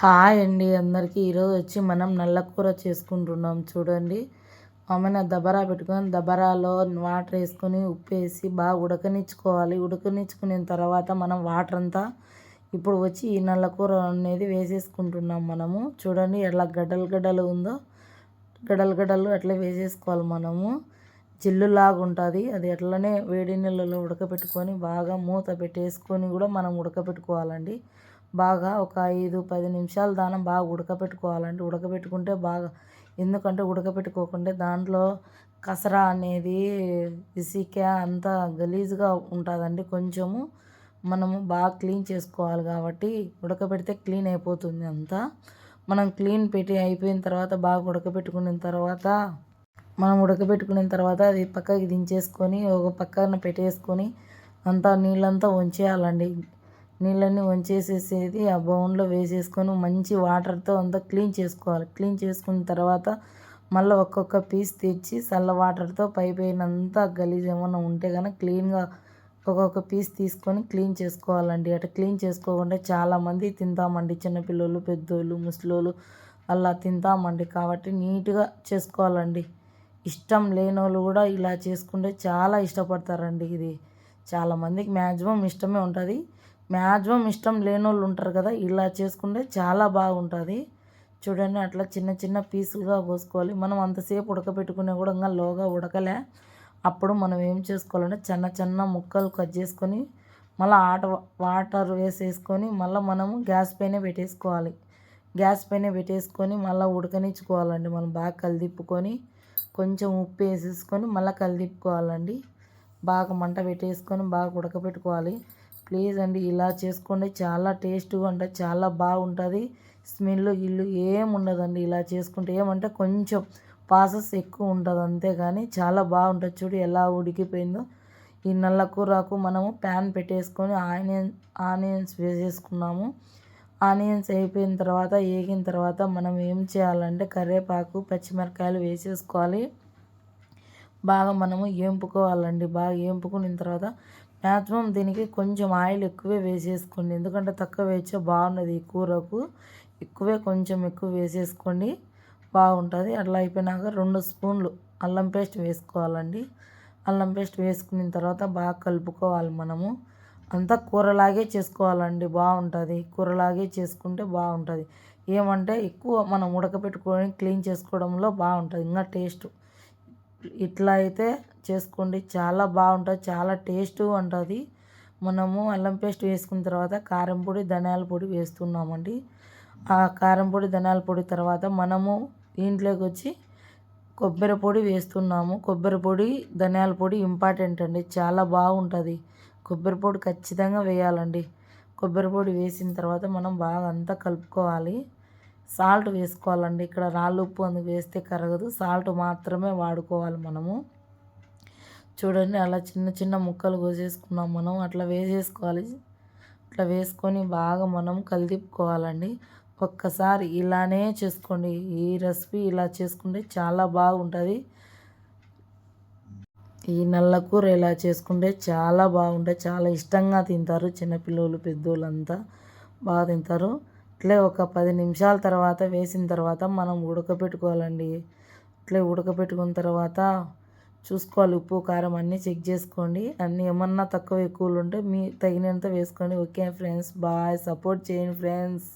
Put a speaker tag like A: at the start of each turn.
A: Hi అండి అందరికీ. ఈరోజు వచ్చి మనం నల్ల కూర చేసుకుంటున్నాం చూడండి. ఆమెన దబరా పెట్టుకొని దబరాలో వాటర్ వేసుకొని ఉప్పు వేసి బాగా ఉడకనిచ్చుకోవాలి. ఉడకనిచ్చుకున్న తర్వాత మనం వాటర్ అంతా ఇప్పుడు వచ్చి ఈ నల్ల కూర అనేది వేసేసుకుంటున్నాం మనము. చూడండి ఎట్లా గడ్డలు గడ్డలు ఉందో. గడ్డలు గడ్డలు అట్లా వేసేసుకోవాలి మనము. జిల్లులాగా ఉంటుంది. అది అట్లనే వేడి నీళ్ళలో ఉడకబెట్టుకొని బాగా మూత పెట్టేసుకొని కూడా మనం ఉడకబెట్టుకోవాలండి. బాగా ఒక ఐదు పది నిమిషాలు దానం బాగా ఉడకబెట్టుకోవాలండి. ఉడకబెట్టుకుంటే బాగా ఎందుకంటే ఉడకబెట్టుకోకుంటే దాంట్లో కసరా అనేది ఇసిక అంతా గలీజ్గా ఉంటుందండి. కొంచెము మనము బాగా క్లీన్ చేసుకోవాలి కాబట్టి ఉడకబెడితే క్లీన్ అయిపోతుంది అంతా. మనం క్లీన్ పెట్టి అయిపోయిన తర్వాత బాగా ఉడకబెట్టుకున్న తర్వాత మనం ఉడకబెట్టుకున్న తర్వాత అది పక్కకి దించేసుకొని ఒక పక్కన పెట్టేసుకొని అంతా నీళ్ళంతా వంచేయాలండి. నీళ్ళన్నీ వంచేసేసేది ఆ బౌన్లో వేసేసుకొని మంచి వాటర్తో అంతా క్లీన్ చేసుకోవాలి. క్లీన్ చేసుకున్న తర్వాత మళ్ళీ ఒక్కొక్క పీస్ తెచ్చి చల్ల వాటర్తో పై పైన అంతా గలీజ్ ఏమన్నా ఉంటే కనుక క్లీన్గా ఒక్కొక్క పీస్ తీసుకొని క్లీన్ చేసుకోవాలండి. అట్లా క్లీన్ చేసుకోకుండా చాలామంది తింటామండి. చిన్నపిల్లలు పెద్దోళ్ళు ముసలోళ్ళు అలా తింటామండి. కాబట్టి నీట్గా చేసుకోవాలండి. ఇష్టం లేని వాళ్ళు కూడా ఇలా చేసుకుంటే చాలా ఇష్టపడతారండి ఇది. చాలామందికి మ్యాక్సిమం ఇష్టమే ఉంటుంది. మ్యాక్సిమం ఇష్టం లేని వాళ్ళు ఉంటారు కదా ఇలా చేసుకుంటే చాలా బాగుంటుంది. చూడండి అట్లా చిన్న చిన్న పీసులుగా పోసుకోవాలి మనం అంతసేపు ఉడకబెట్టుకునే కూడా ఇంకా లోగా ఉడకలే. అప్పుడు మనం ఏం చేసుకోవాలంటే చిన్న చిన్న ముక్కలు కట్ చేసుకొని మళ్ళీ ఆట వాటర్ వేసేసుకొని మళ్ళీ మనము గ్యాస్ పైన పెట్టేసుకోవాలి. గ్యాస్ పైన పెట్టేసుకొని మళ్ళీ ఉడకనిచ్చుకోవాలండి. మనం బాగా కలిదిప్పుకొని కొంచెం ఉప్పు వేసేసుకొని మళ్ళీ కలిదిప్పుకోవాలండి. బాగా మంట పెట్టేసుకొని బాగా ఉడకబెట్టుకోవాలి. ప్లీజ్ అండి ఇలా చేసుకోండి. చాలా టేస్ట్గా ఉంటుంది చాలా బాగుంటుంది. స్మెల్ ఇల్లు ఏం ఉండదండి ఇలా చేసుకుంటే. ఏమంటే కొంచెం ప్రాసెస్ ఎక్కువ ఉంటుంది అంతే కానీ చాలా బాగుంటుంది. చూడు ఎలా ఉడికిపోయిందో. ఈ నల్ల కూరకు మనము ప్యాన్ పెట్టేసుకొని ఆనియన్ ఆనియన్స్ వేసేసుకున్నాము. ఆనియన్స్ అయిపోయిన తర్వాత వేగిన తర్వాత మనం ఏం చేయాలంటే కరివేపాకు పచ్చిమిరకాయలు వేసేసుకోవాలి. బాగా మనము ఏంపుకోవాలండి బాగా ఏంపుకున్న తర్వాత మ్యాక్సిమం దీనికి కొంచెం ఆయిల్ ఎక్కువే వేసేసుకోండి. ఎందుకంటే తక్కువ వేస్తే బాగున్నది ఈ కూరకు. ఎక్కువే కొంచెం ఎక్కువ వేసేసుకోండి. బాగుంటుంది. అట్లా అయిపోయినాక రెండు స్పూన్లు అల్లం పేస్ట్ వేసుకోవాలండి. అల్లం పేస్ట్ వేసుకున్న తర్వాత బాగా కలుపుకోవాలి మనము. అంతా కూరలాగే చేసుకోవాలండి. బాగుంటుంది. కూరలాగే చేసుకుంటే బాగుంటుంది. ఏమంటే ఎక్కువ మనం ఉడకపెట్టుకొని క్లీన్ చేసుకోవడంలో బాగుంటుంది. ఇంకా టేస్ట్ ఇట్లా అయితే చేసుకోండి. చాలా బాగుంటుంది. చాలా టేస్ట్ ఉంటుంది మనము అల్లం పేస్ట్ వేసుకున్న తర్వాత కారం పొడి ధనియాల పొడి వేస్తున్నామండి. ఆ కారం పొడి ధనియాల పొడి తర్వాత మనము దీంట్లోకి వచ్చి కొబ్బరి పొడి వేస్తున్నాము. కొబ్బరి పొడి ధనియాల పొడి ఇంపార్టెంట్ అండి. చాలా బాగుంటుంది. కొబ్బరి పొడి ఖచ్చితంగా వేయాలండి. కొబ్బరి పొడి వేసిన తర్వాత మనం బాగా అంతా కలుపుకోవాలి. సాల్ట్ వేసుకోవాలండి. ఇక్కడ రాళ్ళు ఉప్పు అందుకు వేస్తే కరగదు. సాల్ట్ మాత్రమే వాడుకోవాలి మనము. చూడండి అలా చిన్న చిన్న ముక్కలు కోసేసుకున్నాం మనం. అట్లా వేసేసుకోవాలి. అట్లా వేసుకొని బాగా మనం కలిదిప్పుకోవాలండి. ఒక్కసారి ఇలానే చేసుకోండి. ఈ రెసిపీ ఇలా చేసుకుంటే చాలా బాగుంటుంది. ఈ నల్ల కూర ఇలా చేసుకుంటే చాలా బాగుంటుంది. చాలా ఇష్టంగా తింటారు చిన్నపిల్లలు పెద్దోళ్ళంతా. బాగా తింటారు. అట్లే ఒక పది నిమిషాల తర్వాత వేసిన తర్వాత మనం ఉడకబెట్టుకోవాలండి. అట్లే ఉడకబెట్టుకున్న తర్వాత చూసుకోవాలి. ఉప్పు కారం అన్నీ చెక్ చేసుకోండి. అన్నీ ఏమన్నా తక్కువ ఎక్కువలు ఉంటే మీ తగినంత వేసుకోండి. Okay friends. బాయ్. సపోర్ట్ చేయండి ఫ్రెండ్స్.